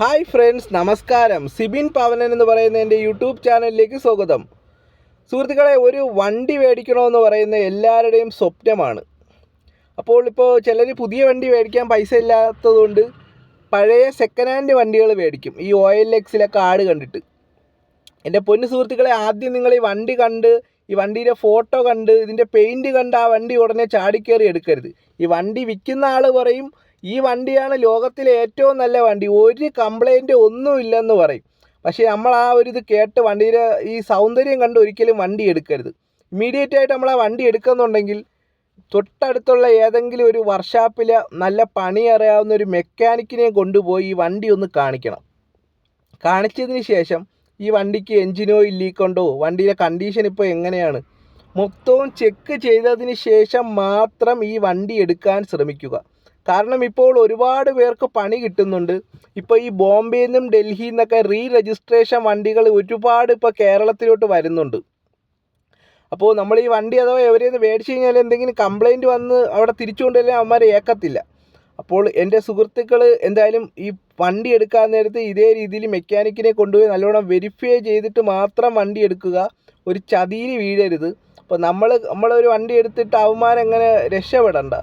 Hi friends നമസ്കാരം. സിബിൻ പവനൻ എന്ന് പറയുന്ന എന്റെ യൂട്യൂബ് ചാനലിലേക്ക് സ്വാഗതം. സുഹൃത്തുക്കളെ ഒരു വണ്ടി മേടിക്കണമെന്ന് പറയുന്ന എല്ലാവരുടെയും സ്വപ്നമാണ്. അപ്പോൾ ഇപ്പോൾ ചിലർ പുതിയ വണ്ടി മേടിക്കാൻ പൈസ ഇല്ലാത്തതുകൊണ്ട് പഴയ സെക്കൻഡ് ഹാൻഡ് വണ്ടികൾ മേടിക്കും. ഈ ഒ എൽ എക്സിലൊക്കെ ആട് കണ്ടിട്ട്. എന്റെ പൊന്നു സുഹൃത്തുക്കളെ ആദ്യം നിങ്ങൾ ഈ വണ്ടി കണ്ട് ഈ വണ്ടിയുടെ ഫോട്ടോ കണ്ട് ഇതിന്റെ പെയിന്റ് കണ്ട് ആ വണ്ടി ഉടനെ ചാടിക്കേറി എടുക്കരുത്. ഈ വണ്ടി വിൽക്കുന്ന ആൾ പറയും ഈ വണ്ടിയാണ് ലോകത്തിലെ ഏറ്റവും നല്ല വണ്ടി. ഒരു കംപ്ലൈന്റ് ഒന്നും ഇല്ലെന്ന് പറയും. പക്ഷേ നമ്മൾ ആ ഒരു ഇത് കേട്ട് വണ്ടിയുടെ ഈ സൗന്ദര്യം കണ്ട് ഒരിക്കലും വണ്ടി എടുക്കരുത്. ഇമ്മീഡിയറ്റ് ആയിട്ട് നമ്മൾ ആ വണ്ടി എടുക്കുന്നുണ്ടെങ്കിൽ തൊട്ടടുത്തുള്ള ഏതെങ്കിലും ഒരു വർഷാപ്പിൽ നല്ല പണി അറിയാവുന്ന ഒരു മെക്കാനിക്കിനെ കൊണ്ടുപോയി ഈ വണ്ടി ഒന്ന് കാണിക്കണം. കാണിച്ചതിന് ശേഷം ഈ വണ്ടിക്ക് എഞ്ചിൻ ഓയിൽ ഉണ്ടോ? വണ്ടിയുടെ കണ്ടീഷൻ ഇപ്പോൾ എങ്ങനെയാണ്? മൊത്തവും ചെക്ക് ചെയ്തതിന് ശേഷം മാത്രം ഈ വണ്ടി എടുക്കാൻ ശ്രമിക്കുക. കാരണം ഇപ്പോൾ ഒരുപാട് പേർക്ക് പണി കിട്ടുന്നുണ്ട്. ഇപ്പോൾ ഈ ബോംബെയിൽ നിന്നും ഡൽഹിയിൽ നിന്നൊക്കെ റീ രജിസ്ട്രേഷൻ വണ്ടികൾ ഒരുപാട് ഇപ്പോൾ കേരളത്തിലോട്ട് വരുന്നുണ്ട്. അപ്പോൾ നമ്മൾ ഈ വണ്ടി അഥവാ എവിടെയെന്ന് മേടിച്ച് കഴിഞ്ഞാൽ എന്തെങ്കിലും കംപ്ലൈന്റ് വന്ന് അവിടെ തിരിച്ചു കൊണ്ടുവരാൻ അവന്മാരെ ഏക്കത്തില്ല. അപ്പോൾ എന്റെ സുഹൃത്തുക്കൾ എന്തായാലും ഈ വണ്ടി എടുക്കാൻ നേരത്ത് ഇതേ രീതിയിൽ മെക്കാനിക്കിനെ കൊണ്ടുപോയി നല്ലോണം വെരിഫൈ ചെയ്തിട്ട് മാത്രം വണ്ടി എടുക്കുക. ഒരു ചതിയിൽ വീഴരുത്. അപ്പോൾ നമ്മൾ നമ്മളൊരു വണ്ടി എടുത്തിട്ട് അവന്മാരെങ്ങനെ രക്ഷപ്പെടണ്ട.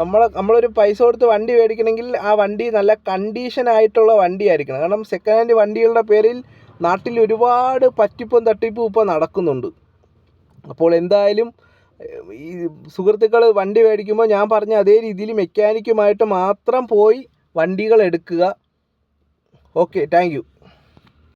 നമ്മൾ നമ്മളൊരു പൈസ കൊടുത്ത് വണ്ടി മേടിക്കണമെങ്കിൽ ആ വണ്ടി നല്ല കണ്ടീഷൻ ആയിട്ടുള്ള വണ്ടി ആയിരിക്കണം കാരണം സെക്കൻഡ് ഹാൻഡ് വണ്ടികളുടെ പേരിൽ നാട്ടിൽ ഒരുപാട് പറ്റിപ്പും തട്ടിപ്പും ഇപ്പോൾ നടക്കുന്നുണ്ട്. അപ്പോൾ എന്തായാലും ഈ സുഹൃത്തുക്കൾ വണ്ടി മേടിക്കുമ്പോൾ ഞാൻ പറഞ്ഞ അതേ രീതിയിൽ മെക്കാനിക്കുമായിട്ട് മാത്രം പോയി വണ്ടികൾ എടുക്കുക. Okay thank